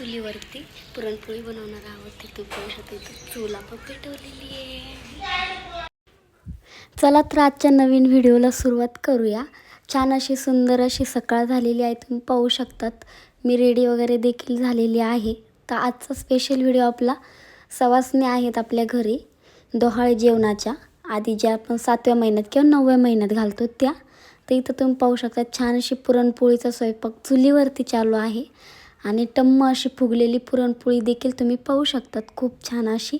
चुलीवरती पुरणपोळी बनवणार आहोत. तिथून पाहू शकतो इथं चूल आपण पेटवलेली आहे. चला तर आजच्या नवीन व्हिडिओला सुरुवात करूया. छान अशी सुंदर अशी सकाळ झालेली आहे तुम्ही पाहू शकतात. मी रेडी वगैरे देखील झालेली आहे. तर आजचा स्पेशल व्हिडिओ आपला सवासने आहेत आपल्या घरी डोहाळे जेवणाच्या. आधी ज्या आपण सातव्या महिन्यात किंवा नवव्या महिन्यात घालतो त्या. तर इथं तुम्ही पाहू शकता छान अशी पुरणपोळीचा स्वयंपाक चुलीवरती चालू आहे. आणि टम्म अशी फुगलेली पुरणपोळी देखील तुम्ही पाहू शकतात. खूप छान अशी.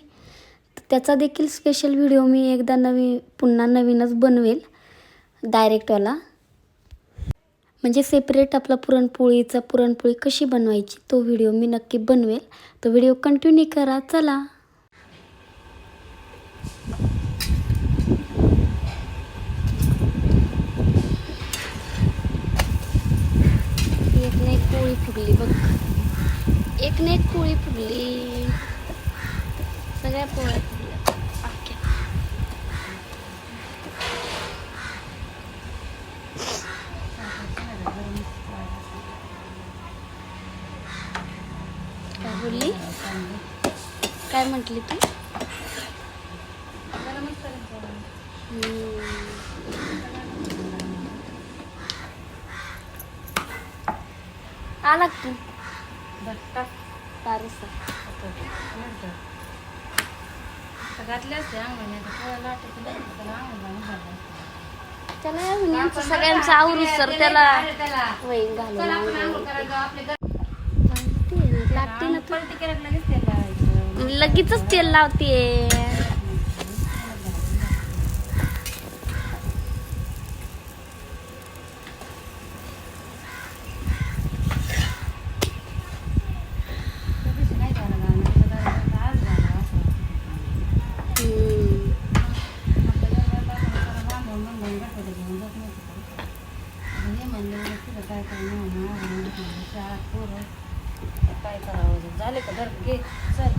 त्याचा देखील स्पेशल व्हिडिओ मी एकदा नवी पुन्हा नवीनच बनवेल. डायरेक्टवाला म्हणजे सेपरेट आपला पुरणपोळीचा पुरणपोळी कशी बनवायची तो व्हिडिओ मी नक्की बनवेल. तो व्हिडिओ कंटिन्यू करा. चला. एक ना एक पोळी फुगली बघ. एक ना एक पोळी फुगली. सगळ्या पोळ्या फुगल्या. अख्ख्या. काय बोलली? काय म्हटली तू हम्म. आला का तू तारसा घातले असते अंगण आता पोळ्या लाटायचं नाही, त्याला अंगण लावून घालायचं. त्याला आमचं सगळ्यांचं आवरू सर त्याला घालून. लागते ना, लागते लगेचच तेल लावते त्यापेक्षा नाही झालं गाणं, त्याचं गाणं आज झालं असं. आपल्या घराला आपण जरा बांधून बांधून गटोडे घेऊन जात नाही तिकडे. आता हे म्हणले, मग तिथं काय काय नाही म्हणा, म्हणून म्हणलं, शाळेत पोरं. काय करावं झाले का? धर घे. चल.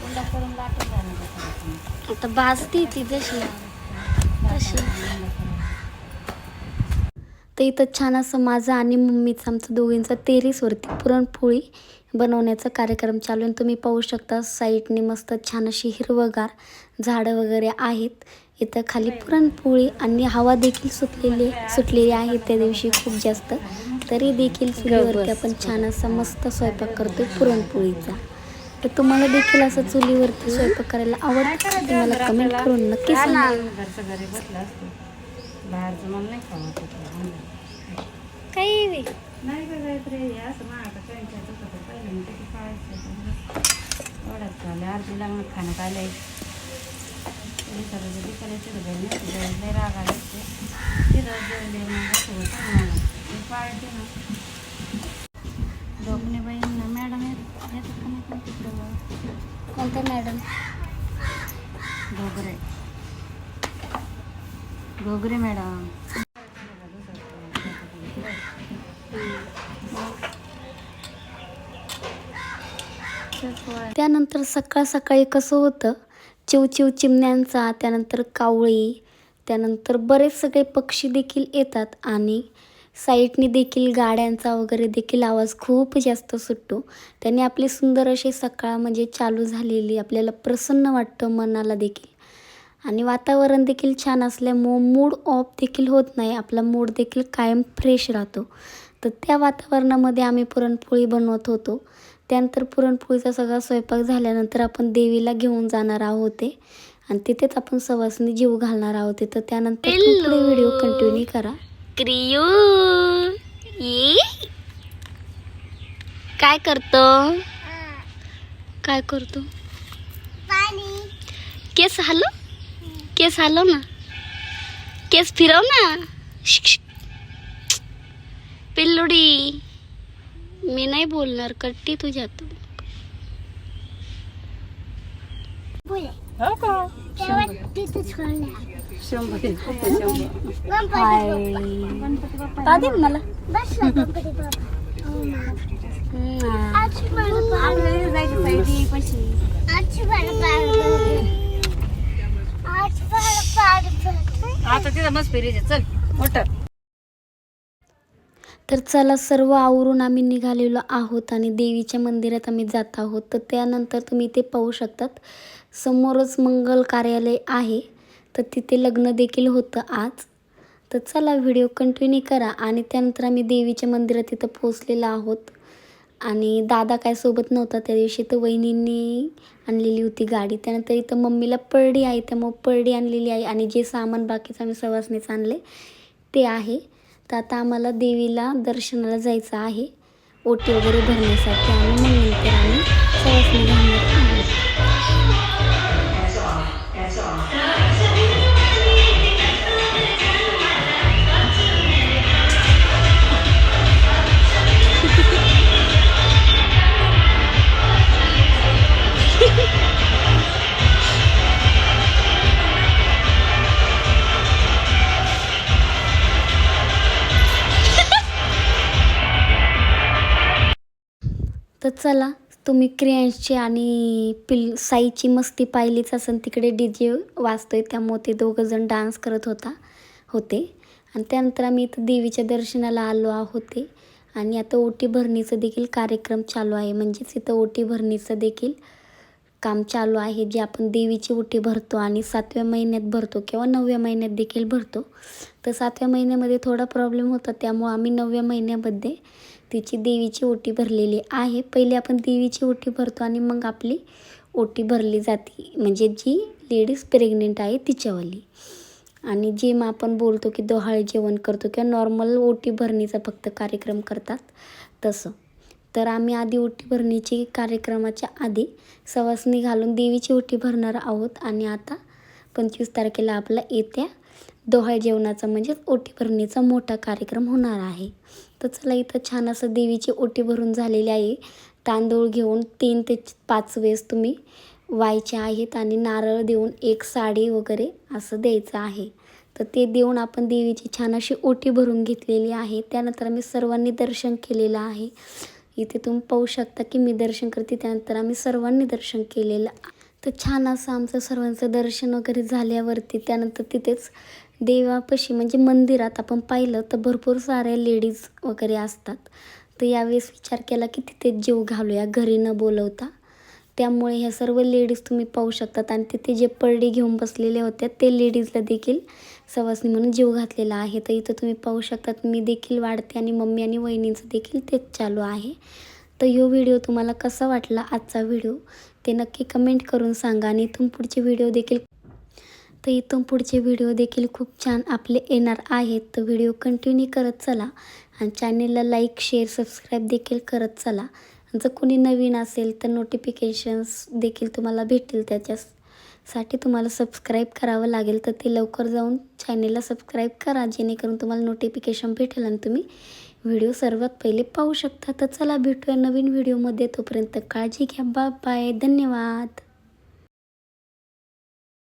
कुंडा करून लाटून झालं आता भाजती ती जशी. तशी. तर इथं छान असं माझं आणि मम्मीचं आमचं दोघींचं तेरीसवरती पुरणपोळी बनवण्याचा कार्यक्रम चालू आहे. तुम्ही पाहू शकता साईडने मस्त छान अशी हिरवगार झाडं वगैरे आहेत. इथं खाली पुरणपोळी आणि हवा देखील सुटलेली सुटलेली आहे. त्या दिवशी खूप जास्त तरी देखील चुलीवरती आपण छान असा मस्त स्वयंपाक करतो पुरणपोळीचा. तर तुम्हाला देखील असं चुलीवरती स्वयंपाक करायला आवडतं मला कमेंट करून नक्की सांगा. काही खाण्यात आले विचारायचं दिसायला तिथं घरी नसते घरी लय राग आले असं होतं ना मॅडम येत येतात का नाही पण तिकडं कोणत्या मॅडम? घोगरे. घोगरे मॅडम. त्यानंतर सकाळ सकाळी कसं होतं? चिवचिव चिमण्यांचा त्यानंतर कावळी त्यानंतर बरेच सगळे पक्षी देखील येतात आणि साईडने देखील गाड्यांचा वगैरे देखील आवाज खूप जास्त सुटतो. त्याने आपली सुंदर अशी सकाळ म्हणजे चालू झालेली आपल्याला प्रसन्न वाटतं मनाला देखील. आणि वातावरण देखील छान असल्यामुळं मूड ऑफ देखील होत नाही आपला मूड देखील कायम फ्रेश राहतो. तर त्या वातावरणामध्ये आम्ही पुरणपोळी बनवत होतो. त्यानंतर पुरणपोळीचा सगळा स्वयंपाक झाल्यानंतर आपण देवीला घेऊन जाणार आहोत ते. आणि तिथेच आपण सवासनी जीव घालणार आहोत तर त्यानंतर व्हिडिओ कंटिन्यू करा. क्रियू काय करतो? काय करतो? केस हलो? केस ना? केस फिरव ना. पिल्लुडी मी नाही बोलणार कट्टी तुझ्या तू हो का? शंभर हाय. का दे मला. आता तिथं मस्त फिरायचे चल मोठं. तर चला सर्व आवरून आम्ही निघालेलो आहोत आणि देवीच्या मंदिरात आम्ही जात आहोत. तर त्यानंतर तुम्ही इथे पाहू शकतात समोरच मंगल कार्यालय आहे. तर तिथे लग्न देखील होतं आज. तर चला व्हिडिओ कंटिन्यू करा आणि त्यानंतर आम्ही देवीच्या मंदिरात तिथं पोचलेलो आहोत. आणि दादा काय सोबत नव्हता त्या दिवशी तर वहिनींनी आणलेली होती गाडी. त्यानंतर इथं मम्मीला पळडी आहे त्यामुळं पळडी आणलेली आहे आणि जे सामान बाकीचं आम्ही सवासनीच आणले ते आहे. तर आता आम्हाला देवीला दर्शनाला जायचं आहे ओटी वगैरे भरण्यासाठी. आणि मग नंतर आम्ही सवासनी घालणार तर चला तुम्ही क्रियांशची आणि पिल साईची मस्ती पाहिलीच असेल तिकडे डी जे वाजतोय त्यामुळे ते दोघंजण डान्स करत होता होते. आणि त्यानंतर आम्ही इथं देवीच्या दर्शनाला आलो आहोत आणि आता ओटी भरणीचं देखील कार्यक्रम चालू आहे. म्हणजेच इथं ओटी भरणीचं देखील काम चालू आहे जे आपण देवीची ओटी भरतो आणि सातव्या महिन्यात भरतो किंवा नवव्या महिन्यात देखील भरतो. तर सातव्या महिन्यामध्ये थोडा प्रॉब्लेम होता त्यामुळं आम्ही नवव्या महिन्यामध्ये तिची देवीची ओटी भरलेली आहे. पहिले आपण देवीची ओटी भरतो आणि मग आपली ओटी भरली जाते. म्हणजे जी लेडीज प्रेग्नेंट आहे तिच्यावाली. आणि जे मग आपण बोलतो की दोहाळे जेवण करतो किंवा नॉर्मल ओटी भरणीचा फक्त कार्यक्रम करतात तसं. तर आम्ही आधी ओटी भरणीची कार्यक्रमाच्या आधी सवासणी घालून देवीची ओटी भरणार आहोत. आणि आता पंचवीस तारखेला आपला येत्या दोहाळ जेवणाचा म्हणजेच ओटी भरणीचा मोठा कार्यक्रम होणार आहे. तर चला इथं छान असं देवीची ओटी भरून झालेली आहे. तांदूळ घेऊन तीन ते पाच वेळेस तुम्ही व्हायचे आहेत आणि नारळ देऊन एक साडी वगैरे असं द्यायचं आहे. तर ते देऊन आपण देवीची छान अशी ओटी भरून घेतलेली आहे. त्यानंतर आम्ही सर्वांनी दर्शन केलेलं आहे. इथे तुम्ही पाहू शकता की मी दर्शन करते त्यानंतर आम्ही सर्वांनी दर्शन केलेलं तर छान असं आमचं सर्वांचं दर्शन वगैरे झाल्यावरती त्यानंतर तिथेच देवापाशी म्हणजे मंदिरात आपण पाहिलं तर भरपूर साऱ्या लेडीज वगैरे असतात. तर यावेळेस विचार केला की तिथे जीव घालूया घरी न बोलवता. त्यामुळे ह्या सर्व लेडीज तुम्ही पाहू शकतात आणि तिथे जे परडी घेऊन बसलेल्या होत्या ते लेडीजला देखील सवासणी म्हणून जीव घातलेला आहे. तर इथं तुम्ही पाहू शकतात मी देखील वाढते आणि मम्मी आणि वहिनींचं देखील तेच चालू आहे. तर ह्यो व्हिडिओ तुम्हाला कसा वाटला आजचा व्हिडिओ ते नक्की कमेंट करून सांगा आणि इथून पुढचे व्हिडिओ देखील तर इथून पुढचे व्हिडिओ देखील खूप छान आपले येणार आहेत. तर व्हिडिओ कंटिन्यू करत चला आणि चॅनेलला लाईक शेअर सबस्क्राईब देखील करत चला. आणि जर कोणी नवीन असेल तर नोटिफिकेशन्स देखील तुम्हाला भेटतील. त्याच्यासाठी तुम्हाला सबस्क्राईब करावं लागेल. तर ते लवकर जाऊन चॅनेलला सबस्क्राईब करा जेणेकरून तुम्हाला नोटिफिकेशन भेटेल आणि तुम्ही व्हिडिओ सर्वात पहिले पाहू शकता. तर चला भेटूया नवीन व्हिडिओमध्ये. तोपर्यंत काळजी घ्या. बाय बाय धन्यवाद.